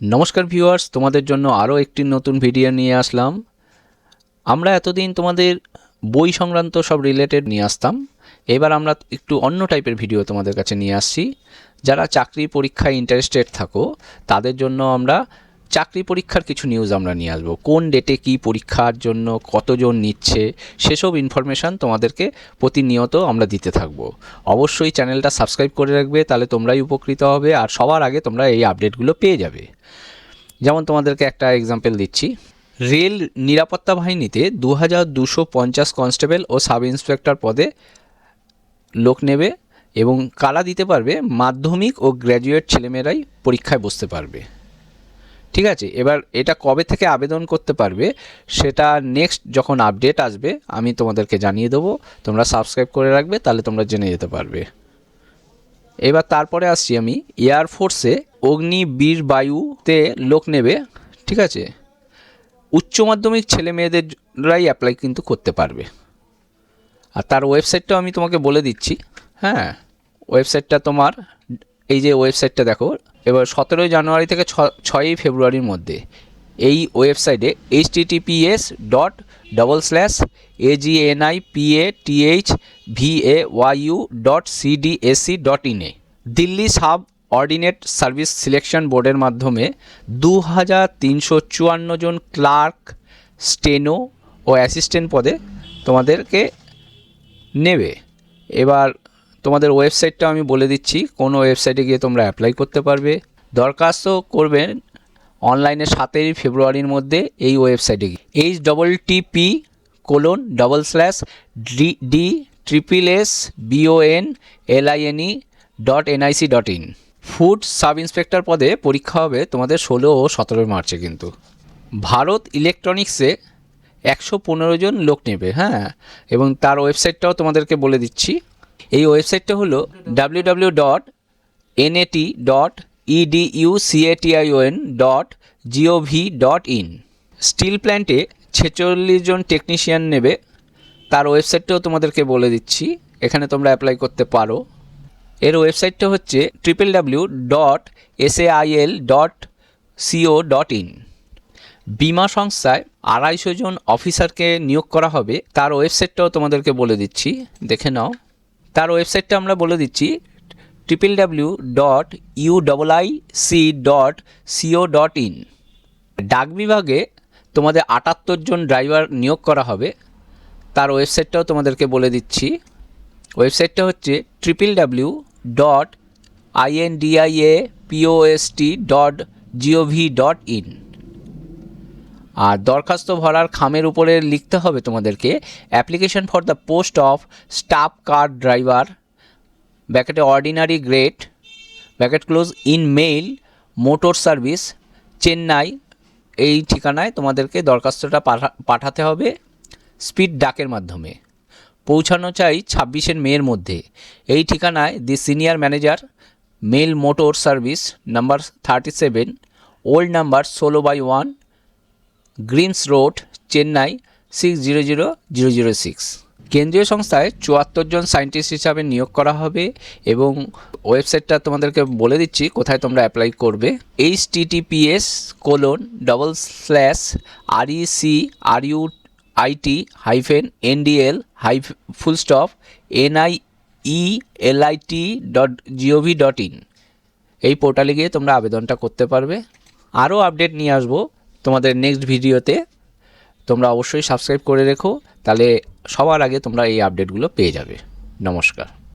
নমস্কার ভিউয়ার্স, তোমাদের জন্য আরও একটি নতুন ভিডিও নিয়ে আসলাম। আমরা এতদিন তোমাদের বই সংক্রান্ত সব রিলেটেড নিয়ে আসতাম। এবার আমরা একটু অন্য টাইপের ভিডিও তোমাদের কাছে নিয়ে আসছি। যারা চাকরি পরীক্ষায় ইন্টারেস্টেড থাকো, তাদের জন্য আমরা চাকরি পরীক্ষার কিছু নিউজ আমরা নিয়ে আসব। কোন ডেটে কি পরীক্ষার জন্য কতজন নিচ্ছে, সেসব ইনফরমেশান তোমাদেরকে প্রতিনিয়ত আমরা দিতে থাকব। অবশ্যই চ্যানেলটা সাবস্ক্রাইব করে রাখবে, তাহলে তোমরাই উপকৃত হবে, আর সবার আগে তোমরা এই আপডেটগুলো পেয়ে যাবে। যেমন তোমাদেরকে একটা এক্সাম্পল দিচ্ছি। রেল নিরাপত্তা বাহিনীতে দু হাজার দুশো পঞ্চাশ কনস্টেবল ও সাব ইন্সপেক্টর পদে লোক নেবে এবং কারা দিতে পারবে, মাধ্যমিক ও গ্র্যাজুয়েট ছেলেমেয়েরাই পরীক্ষায় বসতে পারবে। ঠিক আছে? এবার এটা কবে থেকে আবেদন করতে পারবে, সেটা নেক্সট যখন আপডেট আসবে, আমি তোমাদেরকে জানিয়ে দেবো। তোমরা সাবস্ক্রাইব করে রাখবে, তাহলে তোমরা জেনে যেতে পারবে। এবার তারপরে আসছি আমি। এয়ারফোর্সে অগ্নি, বীর, বায়ুতে লোক নেবে, ঠিক আছে? উচ্চ মাধ্যমিক ছেলে মেয়েদেররাই অ্যাপ্লাই কিন্তু করতে পারবে। আর তার ওয়েবসাইটটাও আমি তোমাকে বলে দিচ্ছি। হ্যাঁ? ওয়েবসাইটটা তোমার, এই যে ওয়েবসাইটটা দেখো এবার সতেরোই জানুয়ারি থেকে ছয়ই ফেব্রুয়ারির মধ্যে এই ওয়েবসাইটে H TTPS dot double slash AGNI PA TH VA YU dot CDSC dot ইনে Delhi subordinate service selection বোর্ডের মাধ্যমে দু হাজার তিনশো চুয়ান্ন জন ক্লার্ক, স্টেনো ও অ্যাসিস্ট্যান্ট পদে তোমাদেরকে নেবে। এবার তোমাদের ওয়েবসাইটটা আমি বলে দিচ্ছি, কোন ওয়েবসাইটে গিয়ে তোমরা অ্যাপ্লাই করতে পারবে। দরখাস্ত করবেন অনলাইনে সাতেরই ফেব্রুয়ারির মধ্যে এই ওয়েবসাইটে গিয়ে। H double TP colon double slash D D triple S BON LINE dot NIC dot in food sub inspector পদে পরীক্ষা হবে তোমাদের ষোলো ও সতেরো মার্চে কিন্তু। ভারত ইলেকট্রনিক্সে একশো পনেরো জন লোক নেবে হ্যাঁ? এবং তার ওয়েবসাইটটাও তোমাদেরকে বলে দিচ্ছি। এই ওয়েবসাইটটা হলো W W dot NAT dot EDU CATION dot GOV dot in steel প্ল্যান্টে ছেচল্লিশ জন টেকনিশিয়ান নেবে। তার ওয়েবসাইটটাও তোমাদেরকে বলে দিচ্ছি। এখানে তোমরা অ্যাপ্লাই করতে পারো। এর ওয়েবসাইটটা হচ্ছে triple W dot SAIL dot CO dot in বিমা সংস্থায় আড়াইশো জন অফিসারকে নিয়োগ করা হবে। তার ওয়েবসাইটটাও তোমাদেরকে বলে দিচ্ছি। দেখে নাও। তার ওয়েবসাইটটা আমরা বলে দিচ্ছি triple W dot U double I C dot CO dot in ডাক বিভাগে তোমাদের আটাত্তর জন ড্রাইভার নিয়োগ করা হবে। তার ওয়েবসাইটটাও তোমাদেরকে বলে দিচ্ছি। ওয়েবসাইটটা হচ্ছে triple W dot INDIA POST dot GOV dot in আর দরখাস্ত ভরার খামের উপরে লিখতে হবে তোমাদেরকে application for the post of staff car driver ব্যাকেটে ordinary grade bracket close in mail motor service Chennai এই ঠিকানায় তোমাদেরকে দরখাস্তটা পাঠা, পাঠাতে হবে স্পিড ডাকের মাধ্যমে। পৌঁছানো চাই ছাব্বিশের মেয়ের মধ্যে। এই ঠিকানায় the senior manager mail motor service number thirty seven old number ষোলো by one Grimes road Chennai six zero zero zero zero six কেন্দ্রীয় সংস্থায় চুয়াত্তর জন সায়েন্টিস্ট হিসাবে নিয়োগ করা হবে এবং ওয়েবসাইটটা তোমাদেরকে বলে দিচ্ছি কোথায় তোমরা অ্যাপ্লাই করবে। H TTPS colon double slash R U IT hyphen NDL high full stop NI E LIT dot GOV dot in. এই পোর্টালে গিয়ে তোমরা আবেদনটা করতে পারবে। আরও আপডেট নিয়ে আসব তোমাদের নেক্সট ভিডিওতে তোমরা অবশ্যই সাবস্ক্রাইব করে রেখো, তাহলে সবার আগে তোমরা এই আপডেটগুলো পেয়ে যাবে। নমস্কার।